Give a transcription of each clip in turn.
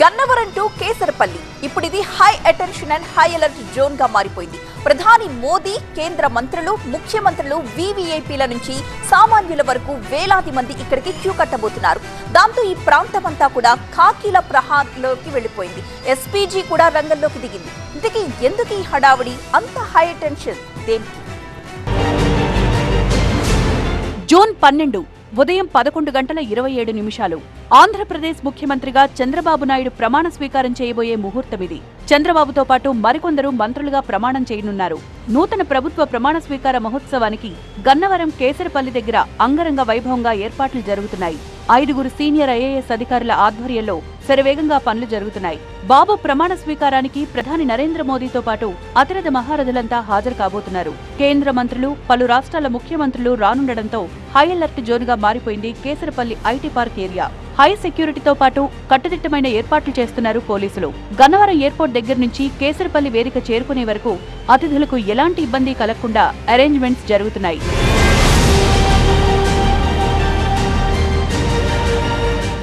Gannavaram to Kesarapalli. ఇప్పుడు ఇది high attention and high alert జోన్గా మారిపోయింది. ప్రధాని మోదీ కేంద్ర మంత్రులు ముఖ్యమంత్రులు వివిఐపీల నుంచి సామాన్యుల వరకు వేలాది మంది ఇక్కడికి క్యూ కట్టబోతున్నారు. దాంతో ఈ ప్రాంతమంతా కూడా ఖాకీల ప్రహార్లోకి వెళ్ళిపోయింది. ఎస్పీజీ కూడా రంగంలోకి దిగింది. ఇంతకీ ఎందుకు ఈ హడావుడి? అంత హై అటెన్షన్ దేనికి? జూన్ పన్నెండు ఉదయం పదకొండు గంటల ఇరవై ఏడు నిమిషాలు. ఆంధ్రప్రదేశ్ ముఖ్యమంత్రిగా చంద్రబాబు నాయుడు ప్రమాణ స్వీకారం చేయబోయే ముహూర్తమిది చంద్రబాబుతో పాటు మరికొందరు మంత్రులుగా ప్రమాణం చేయనున్నారు. నూతన ప్రభుత్వ ప్రమాణ స్వీకార మహోత్సవానికి గన్నవరం కేసరపల్లి దగ్గర అంగరంగ వైభవంగా ఏర్పాట్లు జరుగుతున్నాయి. ఐదుగురు సీనియర్ ఐఏఎస్ అధికారుల ఆధ్వర్యంలో శరవేగంగా పనులు జరుగుతున్నాయి. బాబు ప్రమాణ స్వీకారానికి ప్రధాని నరేంద్ర మోదీతో పాటు అతిరథ మహారథులంతా హాజరు కాబోతున్నారు. కేంద్ర మంత్రులు పలు రాష్ట్రాల ముఖ్యమంత్రులు రానుండడంతో హై అలర్ట్ జోన్గా మారిపోయింది Kesarapalli IT park area. High సెక్యూరిటీతో పాటు కట్టుదిట్టమైన ఏర్పాట్లు చేస్తున్నారు పోలీసులు. గన్నవరం ఎయిర్పోర్ట్ దగ్గర నుంచి కేసరపల్లి వేదిక చేరుకునే వరకు అతిథులకు ఎలాంటి ఇబ్బంది కలగకుండా అరేంజ్మెంట్స్ జరుగుతున్నాయి.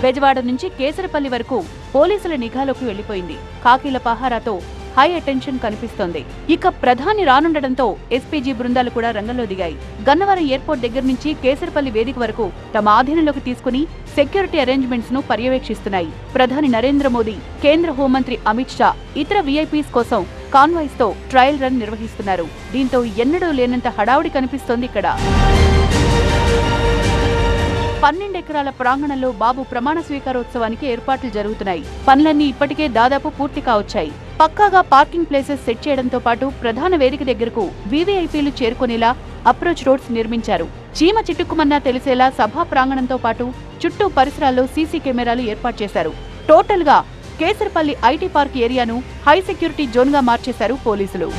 బెజవాడ నుంచి కేసరపల్లి వరకు పోలీసుల నిఘాలోకి వెళ్ళిపోయింది కాకీల పహారాతో హై అటెన్షన్ కనిపిస్తోంది. ఇక ప్రధాని రానుండడంతో ఎస్పీజీ బృందాలు కూడా రంగంలో దిగాయి. గన్నవరం ఎయిర్పోర్ట్ దగ్గర నుంచి కేసరపల్లి వేదిక వరకు తమ ఆధీనంలోకి తీసుకుని సెక్యూరిటీ అరేంజ్మెంట్స్ను పర్యవేక్షిస్తున్నాయి. ప్రధాని నరేంద్ర మోదీ కేంద్ర హోంమంత్రి అమిత్ షా ఇతర వీఐపీస్ కోసం కాన్వాయ్స్తో ట్రయల్ రన్ నిర్వహిస్తున్నారు. దీంతో ఎన్నడూ లేనంత హడావుడి కనిపిస్తోంది ఇక్కడ. పన్నెండు ఎకరాల ప్రాంగణంలో బాబు ప్రమాణ స్వీకారోత్సవానికి ఏర్పాట్లు జరుగుతున్నాయి. పనులన్నీ ఇప్పటికే దాదాపు పూర్తి కావచ్చాయి. పక్కాగా పార్కింగ్ ప్లేసెస్ సెట్ చేయడంతో పాటు ప్రధాన వేదిక దగ్గరకు వీవీఐపీలు చేరుకునేలా అప్రోచ్ రోడ్స్ నిర్మించారు. చీమ చిట్టుకుమన్నా తెలిసేలా సభా ప్రాంగణంతో పాటు చుట్టూ పరిసరాల్లో సీసీ కెమెరాలు ఏర్పాటు చేశారు. టోటల్గా కేసరపల్లి ఐటీ పార్క్ ఏరియాను హై సెక్యూరిటీ జోన్గా మార్చేశారు పోలీసులు.